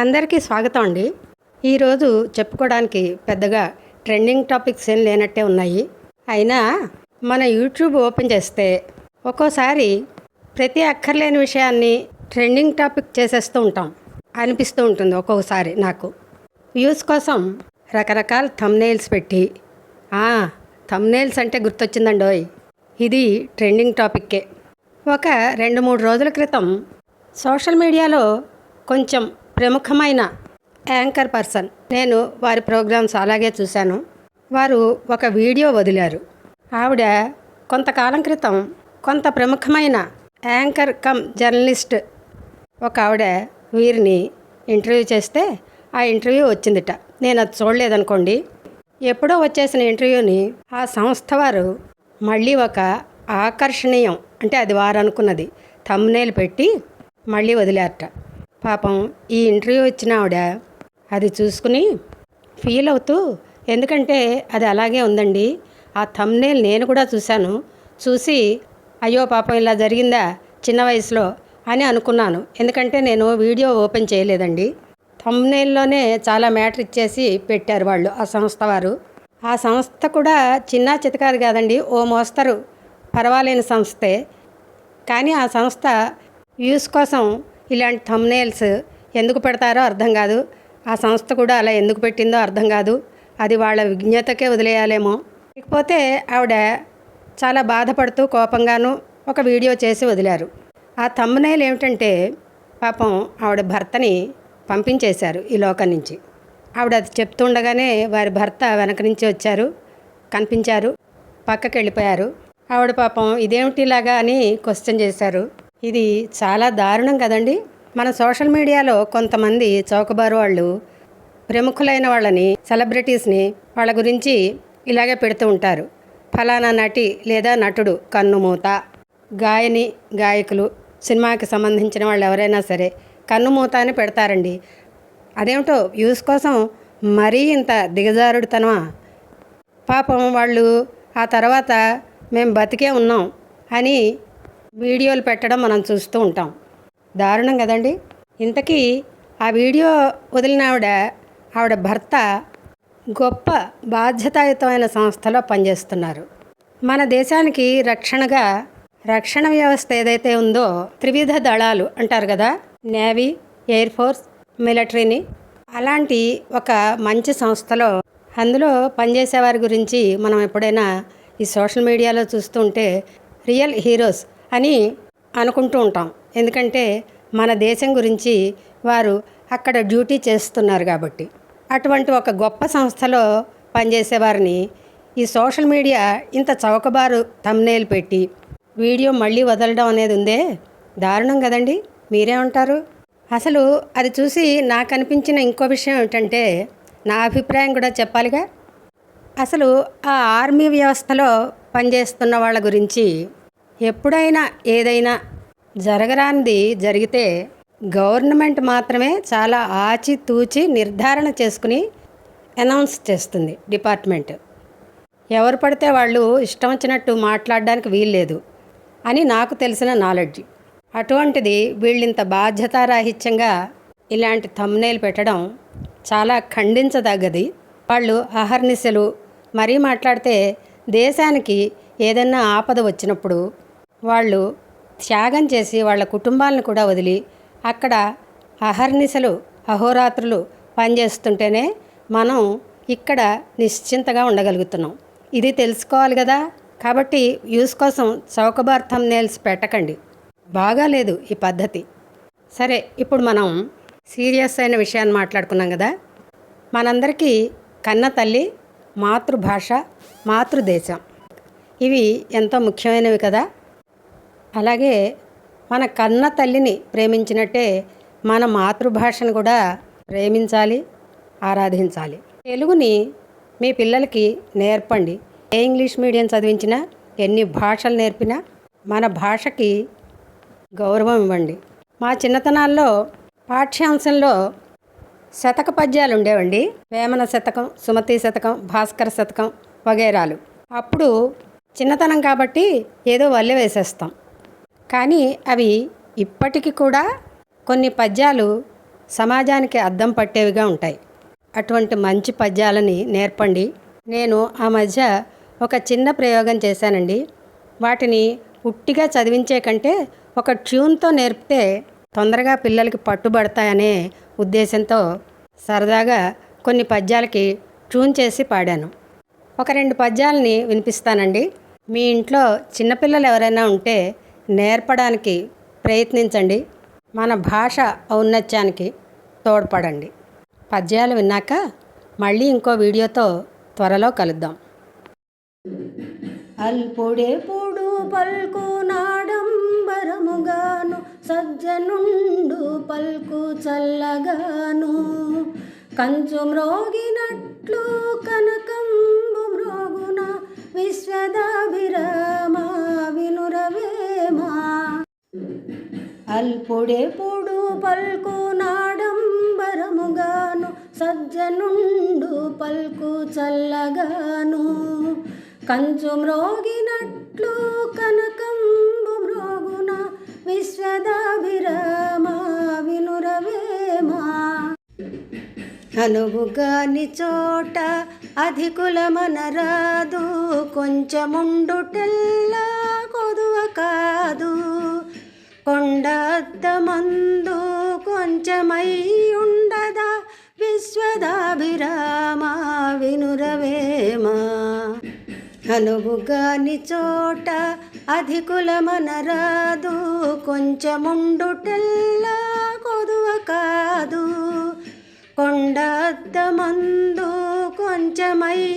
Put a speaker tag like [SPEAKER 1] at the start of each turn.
[SPEAKER 1] అందరికీ స్వాగతం అండి. ఈరోజు చెప్పుకోవడానికి పెద్దగా ట్రెండింగ్ టాపిక్స్ ఏం లేనట్టే ఉన్నాయి. అయినా మన యూట్యూబ్ ఓపెన్ చేస్తే ఒక్కోసారి ప్రతి అక్కర్లేని విషయాన్ని ట్రెండింగ్ టాపిక్ చేసేస్తూ ఉంటాం. అనిపిస్తూ ఉంటుంది ఒక్కొక్కసారి నాకు. వ్యూస్ కోసం రకరకాల థమ్నైల్స్ పెట్టి థమ్నైల్స్ అంటే గుర్తొచ్చిందండోయ్. ఇది ట్రెండింగ్ టాపిక్కే. ఒక రెండు మూడు రోజుల క్రితం సోషల్ మీడియాలో కొంచెం ప్రముఖమైన యాంకర్ పర్సన్. నేను వారి ప్రోగ్రామ్స్ అలాగే చూశాను. వారు ఒక వీడియో వదిలారు. ఆవిడ కొంతకాలం క్రితం కొంత ప్రముఖమైన యాంకర్ కమ్ జర్నలిస్ట్ ఒక ఆవిడ వీరిని ఇంటర్వ్యూ చేస్తే ఆ ఇంటర్వ్యూ వచ్చిందిట. నేను అది చూడలేదనుకోండి. ఎప్పుడో వచ్చేసిన ఇంటర్వ్యూని ఆ సంస్థ వారు మళ్ళీ ఒక ఆకర్షణీయం అంటే అది వారు అనుకున్నది. తమ్నేలు పెట్టి మళ్ళీ వదిలేరట. పాపం ఈ ఇంటర్వ్యూ ఇచ్చిన ఆవిడ అది చూసుకుని ఫీల్ అవుతూ ఎందుకంటే అది అలాగే ఉందండి. ఆ థంబ్నేల్ నేను కూడా చూశాను. చూసి అయ్యో పాపం ఇలా జరిగిందా చిన్న వయసులో? అని అనుకున్నాను. ఎందుకంటే నేను వీడియో ఓపెన్ చేయలేదండి. థంబ్నేల్లోనే చాలా మ్యాటర్ ఇచ్చేసి పెట్టారు వాళ్ళు ఆ సంస్థ వారు. ఆ సంస్థ కూడా చిన్న చితకారు కాదండి ఓ మోస్తరు. పర్వాలేని సంస్థే. కానీ ఆ సంస్థ వ్యూస్ కోసం ఇలాంటి థమ్నేల్స్ ఎందుకు పెడతారో అర్థం కాదు. ఆ సంస్థ కూడా అలా ఎందుకు పెట్టిందో అర్థం కాదు. అది వాళ్ళ విజ్ఞతకే వదిలేయాలేమో. ఇకపోతే ఆవిడ చాలా బాధపడుతూ కోపంగాను ఒక వీడియో చేసి వదిలారు. ఆ తమ్మునేలు ఏమిటంటే పాపం ఆవిడ భర్తని పంపించేశారు ఈ లోకం నుంచి. ఆవిడ అది చెప్తుండగానే వారి భర్త వెనక నుంచి వచ్చారు కనిపించారు పక్కకి వెళ్ళిపోయారు ఆవిడ పాపం ఇదేమిటి ఇలాగా అని క్వశ్చన్ చేశారు. ఇది చాలా దారుణం కదండి. మన సోషల్ మీడియాలో కొంతమంది చౌకబారు వాళ్ళు ప్రముఖులైన వాళ్ళని సెలబ్రిటీస్ని వాళ్ళ గురించి ఇలాగే పెడుతూ ఉంటారు. ఫలానా నటి లేదా నటుడు కన్నుమూత గాయని గాయకులు సినిమాకి సంబంధించిన వాళ్ళు ఎవరైనా సరే కన్నుమూత అని పెడతారండి. అదేమిటో వ్యూస్ కోసం మరీ ఇంత దిగజారుడుతనమా? పాపం వాళ్ళు ఆ తర్వాత మేము బతికే ఉన్నాం అని వీడియోలు పెట్టడం మనం చూస్తూ ఉంటాం. దారుణం కదండి. ఇంతకీ ఆ వీడియో వదిలిన ఆవిడ ఆవిడ భర్త గొప్ప బాధ్యతాయుతమైన సంస్థలో పనిచేస్తున్నారు. మన దేశానికి రక్షణగా రక్షణ వ్యవస్థ ఏదైతే ఉందో త్రివిధ దళాలు అంటారు కదా నేవీ ఎయిర్ ఫోర్స్ మిలిటరీని అలాంటి ఒక మంచి సంస్థలో అందులో పనిచేసేవారి గురించి మనం ఎప్పుడైనా ఈ సోషల్ మీడియాలో చూస్తుంటే రియల్ హీరోస్ అని అనుకుంటూ ఉంటాం. ఎందుకంటే మన దేశం గురించి వారు అక్కడ డ్యూటీ చేస్తున్నారు కాబట్టి. అటువంటి ఒక గొప్ప సంస్థలో పనిచేసేవారిని ఈ సోషల్ మీడియా ఇంత చౌకబారు తమ్నేలు పెట్టి వీడియో మళ్ళీ వదలడం అనేది ఉందే? దారుణం కదండి. మీరేమంటారు అసలు అది చూసి నాకు అనిపించిన ఇంకో విషయం ఏమిటంటే నా అభిప్రాయం కూడా చెప్పాలిగా. అసలు ఆ ఆర్మీ వ్యవస్థలో పనిచేస్తున్న వాళ్ళ గురించి ఎప్పుడైనా ఏదైనా జరగరానిది జరిగితే గవర్నమెంట్ మాత్రమే చాలా ఆచితూచి నిర్ధారణ చేసుకుని అనౌన్స్ చేస్తుంది డిపార్ట్మెంట్. ఎవరు పడితే వాళ్ళు ఇష్టం వచ్చినట్టు మాట్లాడడానికి వీల్లేదు అని నాకు తెలిసిన నాలెడ్జ్. అటువంటిది వీళ్ళింత బాధ్యతారాహిత్యంగా ఇలాంటి థంబ్నేల్ పెట్టడం చాలా ఖండించదగ్గది. వాళ్ళు అహర్నిశలు మరీ మాట్లాడితే దేశానికి ఏదన్నా ఆపద వచ్చినప్పుడు వాళ్ళు త్యాగం చేసి వాళ్ళ కుటుంబాలను కూడా వదిలి అక్కడ అహర్నిశలు అహోరాత్రులు పనిచేస్తుంటేనే మనం ఇక్కడ నిశ్చింతగా ఉండగలుగుతున్నాం. ఇది తెలుసుకోవాలి కదా? కాబట్టి యూస్ కోసం చౌకబార్ నేల్స్ పెట్టకండి. బాగాలేదు ఈ పద్ధతి. సరే ఇప్పుడు మనం సీరియస్ అయిన విషయాన్ని మాట్లాడుకున్నాం కదా? మనందరికీ కన్న తల్లి మాతృభాష మాతృదేశం. ఇవి ఎంతో ముఖ్యమైనవి కదా? అలాగే మన కన్న తల్లిని ప్రేమించినట్టే మన మాతృభాషను కూడా ప్రేమించాలి ఆరాధించాలి. తెలుగుని మీ పిల్లలకి నేర్పండి. ఏ ఇంగ్లీష్ మీడియం చదివించినా ఎన్ని భాషలు నేర్పినా మన భాషకి గౌరవం ఇవ్వండి. మా చిన్నతనాల్లో పాఠ్యాంశంలో శతక పద్యాలు ఉండేవండి. వేమన శతకం సుమతి శతకం భాస్కర శతకం వగైరాలు. అప్పుడు చిన్నతనం కాబట్టి ఏదో వల్లె వేసేస్తాం. కానీ అవి ఇప్పటికీ కూడా కొన్ని పద్యాలు సమాజానికి అద్దం పట్టేవిగా ఉంటాయి. అటువంటి మంచి పద్యాలని నేర్పండి. నేను ఆ మధ్య ఒక చిన్న ప్రయోగం చేశానండి. వాటిని ఉట్టిగా చదివించే కంటే ఒక ట్యూన్తో నేర్పితే తొందరగా పిల్లలకి పట్టుబడతాయనే ఉద్దేశంతో సరదాగా కొన్ని పద్యాలకి ట్యూన్ చేసి పాడాను. ఒక రెండు పద్యాలని వినిపిస్తానండి. మీ ఇంట్లో చిన్నపిల్లలు ఎవరైనా ఉంటే నేర్పడానికి ప్రయత్నించండి. మన భాష ఔన్నత్యానికి తోడ్పడండి. పద్యాలు విన్నాక మళ్ళీ ఇంకో వీడియోతో త్వరలో కలుద్దాం. అల్పుడెప్పుడు పల్కు నాడంబరముగాను సజ్జనుండు పల్కు చల్లగాను కంచు మ్రోగినట్లు అల్పుడెప్పుడు పల్కు నాడంబరముగాను సజ్జనుండు పల్కు చల్లగాను. కంచు మ్రోగినట్లు కనకంబు మ్రోగున విశ్వదాభిరామ వినురవేమా. అనువుగాని చోట అధికులమనరాదు కొంచెముండుటెల్లా కొదువ కాదు. కొండమందు కొంచెమై ఉండదా విశ్వదాభిరామ వినురవేమా? అనువుగాని చోట అధికుల మనరాదు కొంచెముండుటెల్లా కొదువ కాదు. కొండద్దమందు కొంచెమై